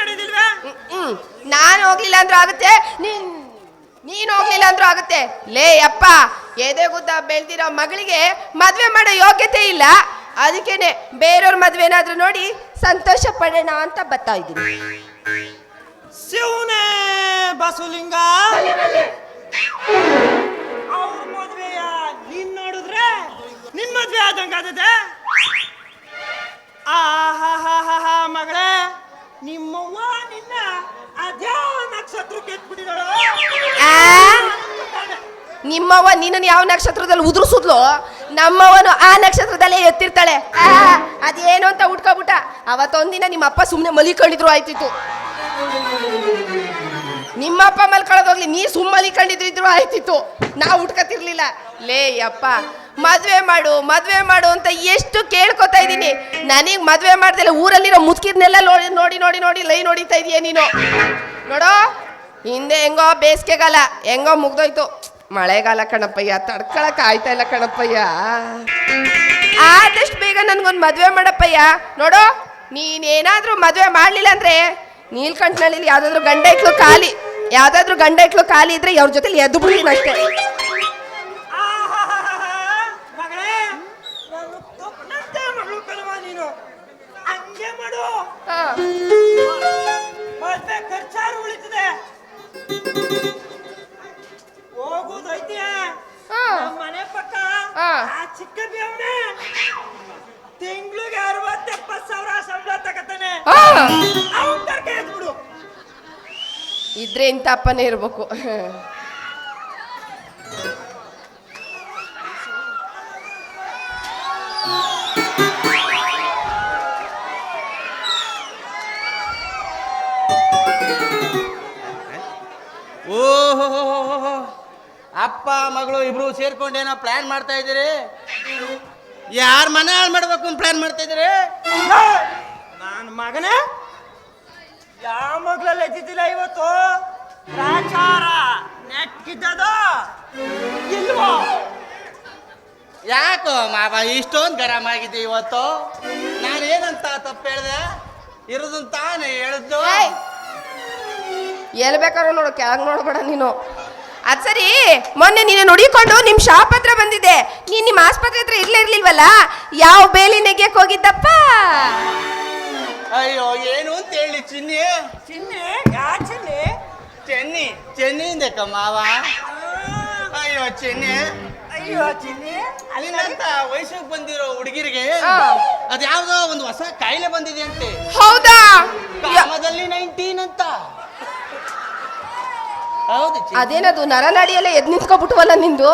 ನಡೆದಿಲ್ವಾ? ನಾನು ಹೋಗ್ಲಿಲ್ಲ ಅಂದ್ರೂ ಆಗುತ್ತೆ. ನೀನ್ ನೀನ್ ಹೋಗ್ಲಿಲ್ಲ ಅಂದ್ರೂ ಆಗುತ್ತೆ. ಲೇ ಅಪ್ಪ ಎದೆಗುದ್ದ ಬೆಳ್ದಿರೋ ಮಗಳಿಗೆ ಮದ್ವೆ ಮಾಡೋ ಯೋಗ್ಯತೆ ಇಲ್ಲ. ಅದಕ್ಕೇನೆ ಬೇರೆಯವ್ರ ಮದ್ವೆ ಏನಾದ್ರು ನೋಡಿ ಸಂತೋಷ ಪಡೋಣ ಅಂತ ಬರ್ತಾ ಇದ್ದೀನಿ. ಶಿವನೇ ಬಸುಲಿಂಗ. ನಿಮ್ಮವ್ವ ನಿನ್ನನ್ನು ಯಾವ ನಕ್ಷತ್ರದಲ್ಲಿ ಉದುರಿಸಿದ್ಲು ನಮ್ಮವನು ಆ ನಕ್ಷತ್ರದಲ್ಲೇ ಎತ್ತಿರ್ತಾಳೆ. ಅದೇನು ಅಂತ ಹುಡ್ಕೊಬಿಟ್ಟ ಅವತ್ತೊಂದಿನ ನಿಮ್ಮ ಅಪ್ಪ ಸುಮ್ಮನೆ ಮಲಿಕೊಂಡಿದ್ರು ಆಯ್ತಿತ್ತು. ನಿಮ್ಮಪ್ಪ ಮಲ್ಕೊಳ್ಳೋದೋಗ್ಲಿ ನೀ ಸುಮ್ಮ ಮಲಿಕೊಂಡಿದ್ರು ಆಯ್ತಿತ್ತು. ನಾವು ಹುಡ್ಕತಿರ್ಲಿಲ್ಲ ಲೇ ಅಪ್ಪ ಮದ್ವೆ ಮಾಡು ಮದ್ವೆ ಮಾಡು ಅಂತ ಎಷ್ಟು ಕೇಳ್ಕೊತಾ ಇದ್ದೀನಿ. ನನಗೆ ಮದ್ವೆ ಮಾಡ್ದಿಲ್ಲ ಊರಲ್ಲಿರೋ ಮುದುಕಿದ್ನೆಲ್ಲ ನೋಡಿ ನೋಡಿ ನೋಡಿ ನೋಡಿ ಲೈ ನೋಡಿತಾ ಇದೀಯ ನೀನು. ನೋಡೋ, ಹಿಂದೆ ಹೆಂಗೋ ಬೇಸಿಗೆಗಾಲ, ಹೆಂಗೋ ಮುಗ್ದೋಯ್ತು. ಮಳೆಗಾಲ ಕಣಪ್ಪಯ್ಯ, ತಡ್ಕೊಳಕ್ ಆಯ್ತಾ ಇಲ್ಲ ಕಣಪ್ಪಯ್ಯ? ಆದಷ್ಟು ಬೇಗ ನನ್ಗೊಂದು ಮದುವೆ ಮಾಡಪ್ಪಯ್ಯ. ನೋಡೋ, ನೀನೇನಾದ್ರೂ ಮದುವೆ ಮಾಡ್ಲಿಲ್ಲ ಅಂದ್ರೆ ನೀಲ್ಕಂಠನಲ್ಲಿ ಯಾವ್ದಾದ್ರು ಗಂಡ ಇಟ್ಲು ಖಾಲಿ, ಯಾವ್ದಾದ್ರು ಗಂಡ ಇಟ್ಲು ಖಾಲಿ ಇದ್ರೆ ಅವ್ರ ಜೊತೆ ಎದ್ದು ಬಿಡ್ತೀನಿ ಅಷ್ಟೇ. ಇದ್ರೆ ಇಂಥ ಅಪ್ಪನೇ ಇರ್ಬೇಕು. ಓಹೋ ಅಪ್ಪ ಮಗಳು ಇಬ್ರು ಸೇರ್ಕೊಂಡು ಏನೋ ಪ್ಲಾನ್ ಮಾಡ್ತಾ ಇದ್ದೀರಿ? ಯಾರ ಮನೆ ಹಾಳು ಮಾಡ್ಬೇಕು ಅಂತ ಪ್ಲಾನ್ ಮಾಡ್ತಾ ಇದ್ದೀರಿ? ನಾನು ಮಗನೇ? ಯಾವ ಮಗ್ಳಲ್ಲಿ ಎದ್ದಿದ್ದಿಲ್ಲ ಇವತ್ತು? ಪ್ರಾಚಾರ ನೆಟ್ಟಿದ್ದದೋ ಇಲ್ವೋ? ಯಾಕೋ ಮಾವ ಇಷ್ಟೊಂದು ಗರಂ ಆಗಿದೆ ಇವತ್ತು? ನಾನೇನಂತ ತಪ್ಪು ಹೇಳ್ದೆ? ಇರೋದನ್ ತಾನೇ ಹೇಳಿದ್ದು! ಎಲ್ಲಿ ಬೇಕಾದ್ರೂ ನೋಡು ಕೆಳಗೆ ನೋಡಬೇಡ ನೀನು. ಅದು ಸರಿ ಮೊನ್ನೆ ನೀನು ನುಡಿಕೊಂಡು ನಿಮ್ಮ ಶಾಪ್ ಹತ್ರ ಬಂದಿದ್ದೆ. ನೀನ್ ನಿಮ್ಮ ಆಸ್ಪತ್ರೆ ಹತ್ರ ಇರ್ಲೇ ಇರ್ಲಿಲ್ವಲ್ಲ? ಯಾವ ಬೇಲಿ ನೆಗ್ಯಕ್ ಹೋಗಿದ್ದಪ್ಪ? ಅಯ್ಯೋ ಏನು ಅಂತ ಹೇಳಿ ಚಿನ್ನಿ? ಚಿನ್ನಿ? ಯಾ ಚಿನ್ನಿ? ಚೆನ್ನಿ ಚೆನ್ನಿಯಿಂದ ಮಾವ ಅಯ್ಯೋ ಚೆನ್ನಿ ಅಯ್ಯೋ ಚಿನ್ನಿ ಅಲ್ಲಿನಂತ ವಯಸ್ಸಿಗೆ ಬಂದಿರೋ ಹುಡುಗಿರಿಗೆ. ಅದ್ಯಾವ್ದೋ ಒಂದು ಹೊಸ ಕಾಯಿಲೆ ಬಂದಿದೆ ಅಂತೆ ಹೌದಾ ಕಾಮದಲ್ಲಿ ನೈನ್ಟೀನ್ ಅಂತ. ಹೌದು ಚಿನ್ನಿ. ಅದೇನದು ನರನಾಡಿಯೆಲ್ಲ ಎದ್ ನಿಂತ್ಕೊಬಿಟ್ವಲ್ಲ ನಿಂದು?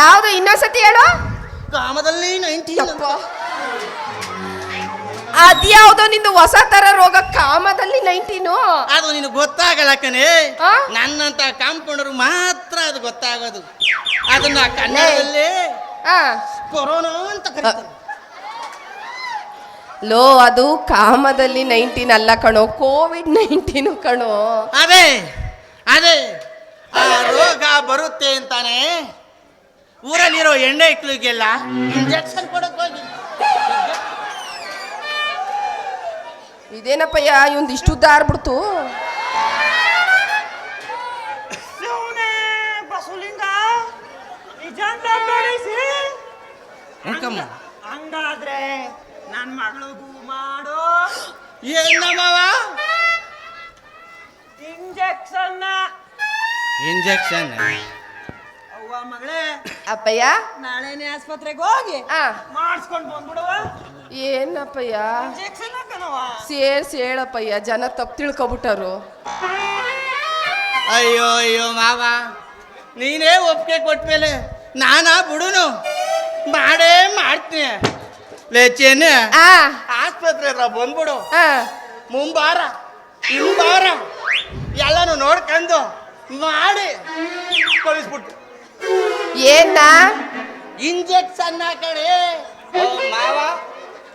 ಯಾವ್ದು ಇನ್ನೊಂದ್ಸತಿ ಹೇಳು. ಕಾಮದಲ್ಲಿ ನೈನ್ಟೀನ್ ಯಪ್ಪ. ಅದ್ಯಾವ್ದೋ ನಿಂದು ಹೊಸ ತರ ರೋಗ ಕಾಮದಲ್ಲಿ ನೈನ್ಟೀನು ಅದು ನಿನಗೆ ಗೊತ್ತಾಗಲ್ಲ ಕಣೆ. ಆ? ನನ್ನಂತ ಕಾಂಪೌಂಡರ್ ಮಾತ್ರ ಅದು ಗೊತ್ತಾಗೋದು. ಅದನ್ನ ಕನ್ನಡದಲ್ಲಿ ಆ. ಕೊರೋನಾ ಅಂತ ಕರೀತಾರೆ. ಲೋ ಅದು ಕಾಮದಲ್ಲಿ ನೈನ್ಟೀನ್ ಅಲ್ಲ ಕಣೋ ಕೋವಿಡ್ ನೈನ್ಟೀನು ಕಣೋ. ಅದೇ ಅದೇ ಆ ರೋಗ ಬರುತ್ತೆ ಅಂತಾನೆ. ಊರಲ್ಲಿರೋ ಎಣ್ಣೆ ಇಕ್ಳಿಗೆಲ್ಲ ಇಂಜೆಕ್ಷನ್ ಕೊಡಕ್ಕೆ ಹೋಗಿ. ಇದೇನಪ್ಪಯ್ಯ ಇವಂದು ಇಷ್ಟು ಉದ್ದ ಆರ್ಬಿಡ್ತು ಶಿವನೇ ನಿಜಾಂತ ಹುಡ್ಕಮ್ಮ. ಹಂಗಾದ್ರೆ ನನ್ನ ಮಗಳಿಗೂ ಮಾಡು. ಏನಮ್ಮವ? Injection injection. ಅವ್ವ ಮಗಳೇ ಅಪ್ಪಯ್ಯ? ನಾಳೆನೆ ಆಸ್ಪತ್ರೆಗೆ ಹೋಗಿ ಆ. ಮಾಡಿಸ್ಕೊಂಡು ಬಂದ್ಬಿಡುವ. ಏನಪ್ಪಯ್ಯ? ಇಂಜೆಕ್ಷನ್ ಸೇರ್ಸಿ ಹೇಳಪ್ಪಯ್ಯ ಜನ ತಪ್ಪು ತಿಳ್ಕೊಬಿಟ್ಟರು. ಅಯ್ಯೋ ಅಯ್ಯೋ ಮಾವ. ನೀನೇ ಒಪ್ಪಿಗೆ ಕೊಟ್ಮೇಲೆ ನಾನಾ ಬಿಡುನು ಮಾಡೇ ಮಾಡ್ತೀನಿ. ಲೇಚೇನೆ ಆ. ಆಸ್ಪತ್ರೆ ಹತ್ರ ಬಂದ್ಬಿಡು. ಆ. ಮುಂಬಾರ ಹಿಂಬಾರ. ಎಲ್ಲಾನು ನೋಡ್ಕೊಂಡು ಮಾಡಿ ಕಳಿಸ್ಬಿಟ್ಟು. ಏನ ಇಂಜೆಕ್ಷನ್ ಓ, ಮಾವ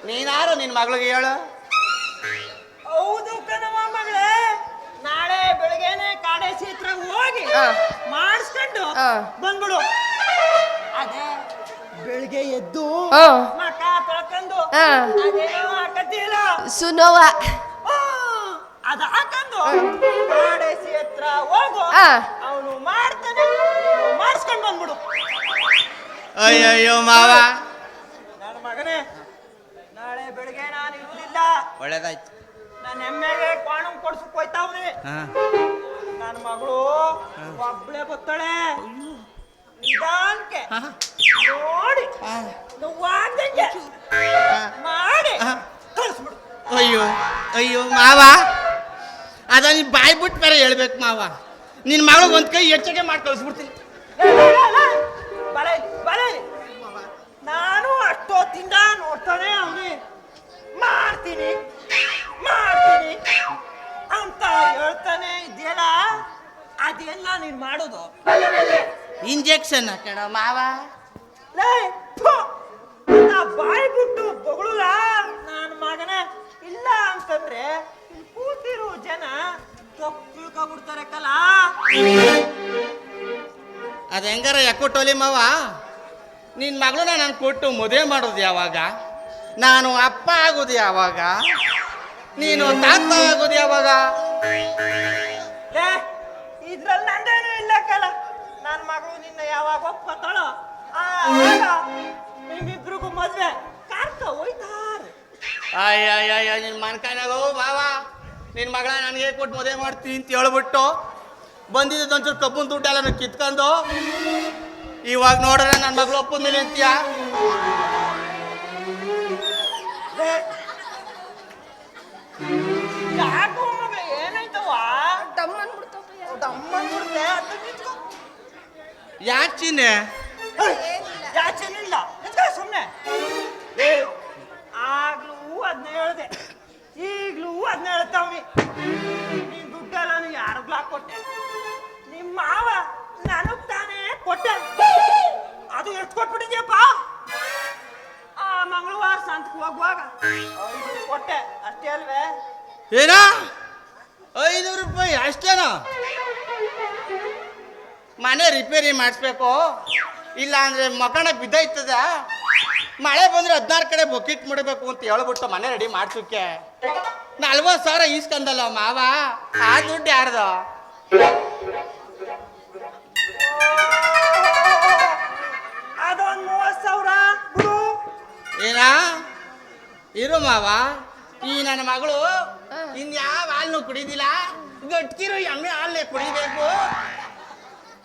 ನೀನಾರು ನಿನ್ನ ಮಗಳಿಗೆ ಹೇಳು. ಹೌದು ಕಣವ ಮಗಳೇ. ನಾಳೆ ಬೆಳಗ್ಗೆನೆ ಕಾಡೆ ಕ್ಷೇತ್ರ ಹೋಗಿ ಆ. ಮಾಡಿಸ್ಕೊಂಡು ಬಂದ್ಬಿಡು. ಅದೇ ಬೆಳಿಗ್ಗೆ ಎದ್ದು ಆ. ಮಕ ತೊಳ್ಕೊಂಡು ಆ. ಅದೇನೋ ಹಾಕತ್ತಿಲ್ಲ ಸುನೋವ. ಅದ ಹಾಕೊಂಡು ಕಾಡೆ ಕ್ಷೇತ್ರ ಹೋಗು. ಅವನು ಮಾಡ್ತಾನೆ. ಮಾಡಿಸ್ಕೊಂಡು ಬಂದ್ಬಿಡು. ಅಯ್ಯಯ್ಯೋ ಮಾವ. ಒಳ್ಳೇದಾಯ್ತು. ನನ್ನ ಹೆಮ್ಮೆಗೆ ಕ್ವಾಣಂ ಕೊಡ್ಸಕ್ ಹೋಯ್ತಾವ್ರಿ ಹಾ. ನನ್ನ ಮಗಳು ಒಬ್ಳೆ ಬತ್ತಾಳೆ. ನಿಧಾನಕ್ಕೆ ನೋಡಿ. ನೋವಾಗ್ದಂಗೆ ಮಾಡಿ. ಕಳಿಸ್ಬಿಡು. ಅಯ್ಯೋ ಅಯ್ಯೋ ಮಾವ. ಅದ ನೀ ಬಾಯ್ ಬಿಟ್ಟು ಬೇರೆ ಹೇಳ್ಬೇಕು ಮಾವ. ನಿನ್ನ ಮಗಳು ಒಂದ್ ಕೈ ಹೆಚ್ಚಿಗೆ ಮಾಡಿ ಕಳಿಸ್ಬಿಡ್ತೀನಿ. ಇಂಜೆಕ್ಷನ್ ಕಣ ಮಾವ. ಲೇ, ಥು, ಬಾಯಿ ಬಿಟ್ಟು ಬೊಗಳಲ್ಲ ನನ್ನ ಮಗನ ಇಲ್ಲ ಅಂತಂದ್ರೆ ಇಲ್ಲಿ ಕೂತಿರೋ ಜನ ತಪ್ಪಿಳ್ಕೊಂಡ್ಬಿಡ್ತಾರೆ ಕಲ. ಅದು ಹೆಂಗಾರ ಯಾಕೊಟ್ಟೋಲಿ ಮಾವ? ನಿನ್ನ ಮಗಳನ್ನ ನಾನು ಕೊಟ್ಟು ಮದುವೆ ಮಾಡೋದು ಯಾವಾಗ? ನಾನು ಅಪ್ಪ ಆಗೋದು ಯಾವಾಗ? ನೀನು ತಾತ ಆಗೋದು ಯಾವಾಗ? ಲೇ ಇದ್ರಲ್ಲಿ ನಂದೇನು ಇಲ್ಲ ಕಲ. ನನ್ನ ಮಗಳು ನಿನ್ನ ಯಾವಾಗ ಒಪ್ಪತ್ತಾಳೋ ಆಗ ನಿಮ್ಮಿಬ್ರಿಗೂ ಮದ್ವೆ. ಕಾರ್ಕ ಹೋಯ್ತಾರೆ. ಅಯ್ಯಯ್ಯಯ್ಯ ನಿನ್ ಮನ್ಕಾಯ್ನಾಗ ಬಾವಾ ನಿನ್ ಮಗಳ ನನಗೆ ಕೊಟ್ಟು ಮದುವೆ ಮಾಡ್ತೀನಿ ಅಂತ ಹೇಳ್ಬಿಟ್ಟು ಬಂದಿದ್ದು ಒಂಚೂರು ಕಬ್ಬನ್ ದುಡ್ಡೆಲ್ಲ ಕಿತ್ಕೊಂಡು ಇವಾಗ ನೋಡ್ರೆ ನನ್ನ ಮಗಳು ಒಪ್ಪಂದ ಮೇಲೆ ಅಂತೀಯ ಏನಾಯ್ತವ ದಮ್ಮನ್ ಅನ್ಬಿಡ್ತಪ್ಪಯ್ಯ. ದಮ್ಮನ್ ಬಿಡ್ತೆ ಅದು ನಿಂತ್ಕೊ ಯಾಕೆ ಇಲ್ಲ ಯಾಚನಿಲ್ಲ ಸುಮ್ಮನೆ ಆಗ್ಲೂ ಅದನ್ನ ಹೇಳ್ದೆ. ಈಗ್ಲೂ ಅದನ್ನ ಹೇಳ್ತಾವ್ನಿ. ನೀನ್ ದುಡ್ಡೆಲ್ಲ ನೀ ಯಾರಿಗ್ಲ ಕೊಟ್ಟೆ ನಿಮ್ಮ ಮಾವ ನನಗ್ ತಾನೇ ಕೊಟ್ಟೆ. ಅದು ಎಷ್ಟು ಕೊಟ್ಬಿಟ್ಟಿದ್ಯಪ್ಪ ಆ ಮಂಗಳವಾರ ಸಂತಕ್ಕೆ ಹೋಗುವಾಗ ಕೊಟ್ಟೆ. ಅಷ್ಟೇ ಅಲ್ವೇ? ಏನ? ಐನೂರು ರೂಪಾಯಿ ಅಷ್ಟೇನಾ? ಮನೆ ರಿಪೇರಿ ಮಾಡಿಸ್ಬೇಕು. ಇಲ್ಲ ಅಂದ್ರೆ ಮಕಣ ಬಿದ್ದೈತದ ಮಳೆ ಬಂದ್ರೆ ಹದಿನಾರು ಕಡೆ ಬೊಕಿಟ್ ಮುಡಬೇಕು ಅಂತ ಹೇಳ್ಬಿಟ್ಟು ಮನೆ ರೆಡಿ ಮಾಡ್ಸೋಕ್ಕೆ ನಲ್ವತ್ತು ಸಾವಿರ ಈಸ್ಕಂದಲ್ಲ ಮಾವ? ಆ ದುಡ್ಡು ಯಾರ್ದು? ಅದೊಂದು ಮೂವತ್ತು ಸಾವಿರ ಏನ? ಇರು ಮಾವ. ಈ ನನ್ನ ಮಗಳು ಇನ್ಯಾವ ಹಾಲ್ನು ಕುಡಿದಿಲ್ಲ? ಗಟ್ಕಿರು ಎಮ್ಮೆ ಹಾಲನ್ನೇ ಕುಡಿಬೇಕು.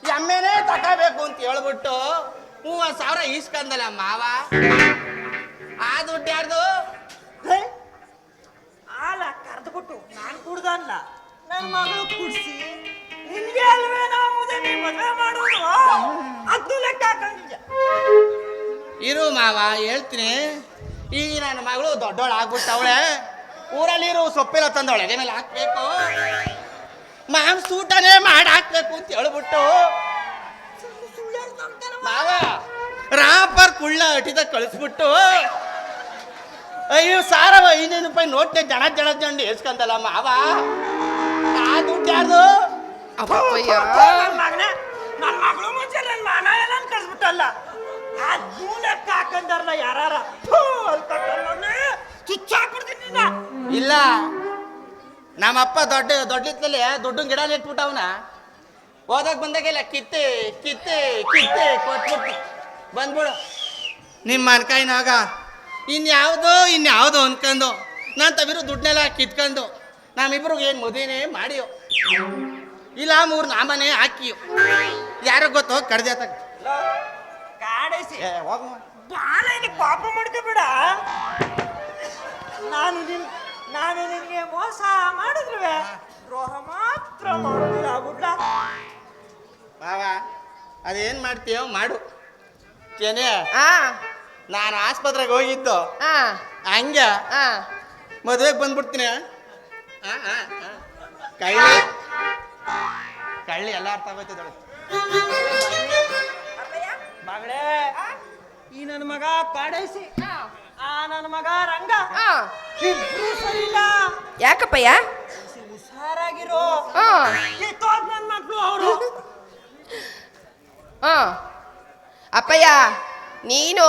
ಎಮ್ಮೆನೇ ತಗೋಬೇಕು ಅಂತ ಹೇಳ್ಬಿಟ್ಟು ಮೂವತ್ ಸಾವಿರ ಈಸ್ಕಂದಲ್ಲ ಮಾವ. ಆ ದುಡ್ಡು ಯಾರ್ದು? ಆಲ ಕರೆದು ಕೊಟ್ಟು ನಾನು ಕುಡ್ದಲ್ಲ. ನನ್ನ ಮಗಳು ಕುಡ್ಸಿ. ನಿಮ್ಗೆ ಅಲ್ವೇ ನಾವು ಮದುವೆ ಮದುವೆ ಮಾಡೋದು? ಅದು ಲೆಕ್ಕ ಹಾಕೊಂಡಿದ್ದೆ ಇರು ಮಾವ ಹೇಳ್ತೀನಿ. ಈ ನನ್ನ ಮಗಳು ದೊಡ್ಡವಳು ಆಗ್ಬಿಟ್ಟವಳೆ ಊರಲ್ಲಿರೋ ಸೊಪ್ಪೆಲ್ಲ ತಂದವಳೆ ಮೇಲೆ ಹಾಕ್ಬೇಕು. ಮಾಂಸ ಸೂಟನೇ ಮಾಡಿ ಹಾಕ್ಬೇಕು ಅಂತ ಹೇಳ್ಬಿಟ್ಟು. ಮಾವ ರಾಪರ್ ಕುಳ್ಳ ಅಟಿದ ಕಳಿಸ್ಬಿಟ್ಟು ಅಯ್ಯೋ ಸಾರವ ಐನೂರು ರೂಪಾಯಿ ನೋಟ್ನೆ ಜನ ಜನ ಜಂಡು ಎಸ್ಕಂದಲ್ಲ ಮಾವ? ಆ ದುಡ್ಡು ಯಾರ್ದು? ನನ್ನ ಮಗಳು ಮುಂಚೆ ನನ್ನ ಮನ ಎಲ್ಲ ಕಳಿಸ್ಬಿಟ್ಟಲ್ಲ. ಚುಚ್ಚಾಕ್ಬಿಡ್ತೀನಿ ನಿನ್ನ. ಇಲ್ಲ. ನಮ್ಮಪ್ಪ ದೊಡ್ಡ ದೊಡ್ಡಿತ್ತಲ್ಲಿ ದುಡ್ಡು ಗಿಡ ನೆಟ್ಬಿಟ್ಟವನ ಬಂದಾಗ ಬಂದಾಗೆಲ್ಲ ಕಿತ್ತೆ ಕಿತ್ತೆ ಕಿತ್ತೆ ಕೊಟ್ಬಿಟ್ಟು. ಬಂದ್ಬಿಡು. ನಿಮ್ಮ ಮನ್ಕಾಯಿನಾಗ ಇನ್ಯಾವುದೋ ಇನ್ಯಾವುದೋ ಅನ್ಕೊಂಡು. ನಾನು ತವಿರು ದುಡ್ಡನ್ನೆಲ್ಲ ಕಿತ್ಕೊಂಡು. ನಮ್ಮಿಬ್ರಿಗೆ ಏನು ಮದುವೆನೇ ಮಾಡಿಯೋ. ಇಲ್ಲ ಮೂರು ನಾಮನೆ ಹಾಕಿಯೋ. ಯಾರೋ ಗೊತ್ತೋ ಕಡ್ದೆ ತಗ ಪಾಪ ಮಾಡ್ಕೋಬೇಡ. ನಾನು ನಿನ್ ನಾನು ನಿನಗೆ ಮೋಸ ಮಾಡಿದ್ರುವೆ ದ್ರೋಹ ಮಾತ್ರ ಮಾಡೋದಿಲ್ಲ ಬಿಡ್ಲ ಬಾವ ಅದೇನು ಮಾಡ್ತೀಯೋ ಮಾಡು. ಕೆನೆ ಆ. ನಾನು ಆಸ್ಪತ್ರೆಗೆ ಹೋಗಿದ್ದು. ಆ. ಹಂಗೆ. ಆ. ಮದುವೆಗೆ ಬಂದ್ಬಿಡ್ತೀನಿ. ಆ, ಆ, ಆ. ಕಳ್ಳಿ. ಕಳ್ಳಿ ಎಲ್ಲ ಅರ್ಥ ಆಗೋಯ್ತದಳು ಮಗಳೇ ಈ ನನ್ನ ಮಗ ಪಾಡೈಸಿ. ಆ. ನನ್ನ ಮಗ ರಂಗ. ಆ. ಇಬ್ರು ಸರಿಲ್ಲ ಯಾಕಪ್ಪಯ್ಯ? ಯಾರಾಗಿರೋ ನನ್ ಅವರು. ಹಾ. ಅಪ್ಪಯ್ಯ ನೀನು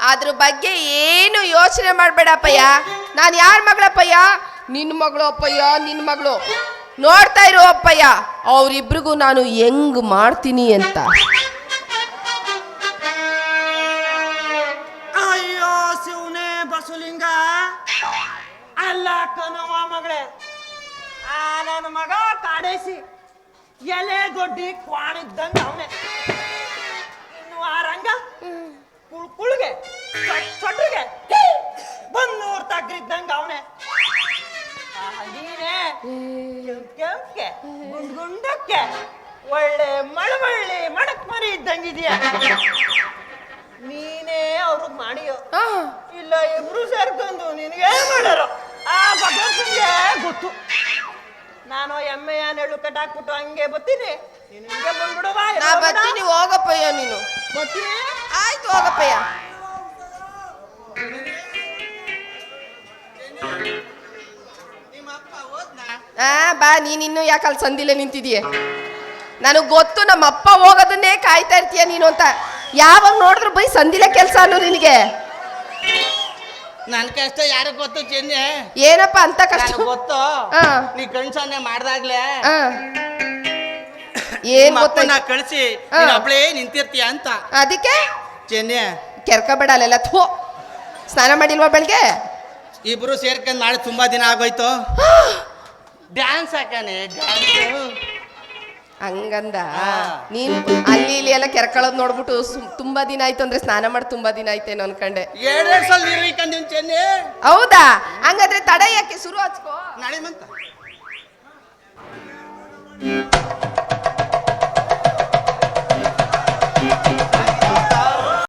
ಅದ್ರ ಬಗ್ಗೆ ಏನು ಯೋಚನೆ ಮಾಡಬೇಡ ಅಪ್ಪಯ್ಯ. ನಾನು ಯಾರ ಮಗಳಪ್ಪಯ್ಯ ನಿನ್ನ ಮಗಳು ಅಪ್ಪಯ್ಯ ನಿನ್ನ ಮಗಳು. ನೋಡ್ತಾ ಇರೋ ಅಪ್ಪಯ್ಯ ಅವರಿಬ್ರಿಗೂ ನಾನು ಹೆಂಗ್ ಮಾಡ್ತೀನಿ ಅಂತ. ಅಯ್ಯೋ ಶಿವನೇ ಬಸುಲಿಂಗ. ಅಲ್ಲ ಕನವಾ ಮಗಳೇ. ನನ್ನ ಮಗ ಕಾಡೇಸಿ. ಎಲೆ ಗೊಡ್ಡಿ ಕ್ವಾಣಿದ್ದಂಗ ಅವನೇ. ಇನ್ನು ಆ ರಂಗ ಕುಳ್ಕುಳ್ಗೆ ಚೊಟ್ರಿಗೆ ಬಂದೂರ್ ತಗ್ರಿದ್ದಂಗ ಅವನೆ. ಹಗೀನೆ ಕೆಂಪ್ಗೆ ಗುಂಡಕ್ಕೆ ಒಳ್ಳೆ ಮಳವಳ್ಳಿ ಮಡಕ್ ಮರಿ ಇದ್ದಂಗಿದೆಯಾ ನೀನೇ ಅವ್ರಿಗೆ ಮಾಡಿಯೋ? ಇಲ್ಲ ಇಬ್ರು ಸೇರ್ಕೊಂಡು ನಿನಗೆ ಮಾಡೋರು? ಆ ಬಗ್ಗೆ ಗೊತ್ತು. ನಾನು ಎಮ್ಮೆಯ ನೆಳ್ಳು ಕಟ್ಟಾಕ್ಬಿಟ್ಟು ಹಂಗೆ ಬತ್ತೀನಿ. ನೀನು ಹಿಂಗೆ ಬಂದ್ಬಿಡುವ ನಾ ಬರ್ತೀನಿ ಹೋಗಪ್ಪಯ್ಯ ನೀನು. ಬತ್ತೀನಿ? ಆಯ್ತು ಹೋಗಪ್ಪಯ್ಯ. ನಿಮ್ಮ ಅಪ್ಪ ಹೋದ್ನಾ ಆ ಬಾ ನೀನ್ ಇನ್ನು ಯಾಕೆ ಅಲ್ಲಿ ಸಂದಿಲ್ಲ ನಿಂತಿದೀಯ? ನನಗೆ ಗೊತ್ತು ನಮ್ಮ ಅಪ್ಪ ಹೋಗೋದನ್ನೇ ಕಾಯ್ತಾ ಇರ್ತೀಯ ನೀನು ಅಂತ. ಯಾವಾಗ ನೋಡಿದ್ರು ಬೈ ಸಂದಿಲ್ಲ ಕೆಲಸ ಅನ್ನೋ ನಿನಗೆ. ನನ್ ಕಷ್ಟ ಯಾರು ಗೊತ್ತು ಚೆನ್ನೆ? ಏನಪ್ಪ ಅಂತ ಕಷ್ಟ? ನನಗ್ ಗೊತ್ತು. ಹಾ. ನೀ ಕಣ್ ಸೊನ್ನೆ ಮಾಡ್ದಾಗ್ಲೇ ಆ. ಏನ್ ನಿಮ್ಮ ನಾ ಕಳಿಸಿ ಹಾ. ನಿಂತಿರ್ತೀಯ ಅಂತ. ಅದಕ್ಕೆ? ಚೆನ್ನೆ. ಕೆರ್ಕಬೇಡ ಅಲ್ಲೆಲ್ಲ ಥೋ. ಸ್ನಾನ ಮಾಡಿಲ್ವಾ ಬೆಳಿಗ್ಗೆ ಇಬ್ರು ಸೇರ್ಕೊಂಡ್ ನಾಳೆ ತುಂಬಾ ದಿನ ಆಗೋಯ್ತು. ಡ್ಯಾನ್ಸ್ ಹಾಕಾನೆ ಡ್ಯಾನ್ಸ್ ಹಂಗಂದ. ನೀನ್ ಅಲ್ಲಿ ಇಲ್ಲಿ ಎಲ್ಲ ಕೆರ್ಕಳದ್ ನೋಡ್ಬಿಟ್ಟು ತುಂಬಾ ದಿನ ಆಯ್ತು ಅಂದ್ರೆ ಸ್ನಾನ ಮಾಡಿ ತುಂಬಾ ದಿನ ಆಯ್ತೇನೋ ಅನ್ಕಂಡೆ. ಹೌದಾ? ಹಂಗಾದ್ರೆ ತಡ ಯಾಕೆ? ಶುರು ಹಚ್ಕೋ. ನಡಿಮಂತ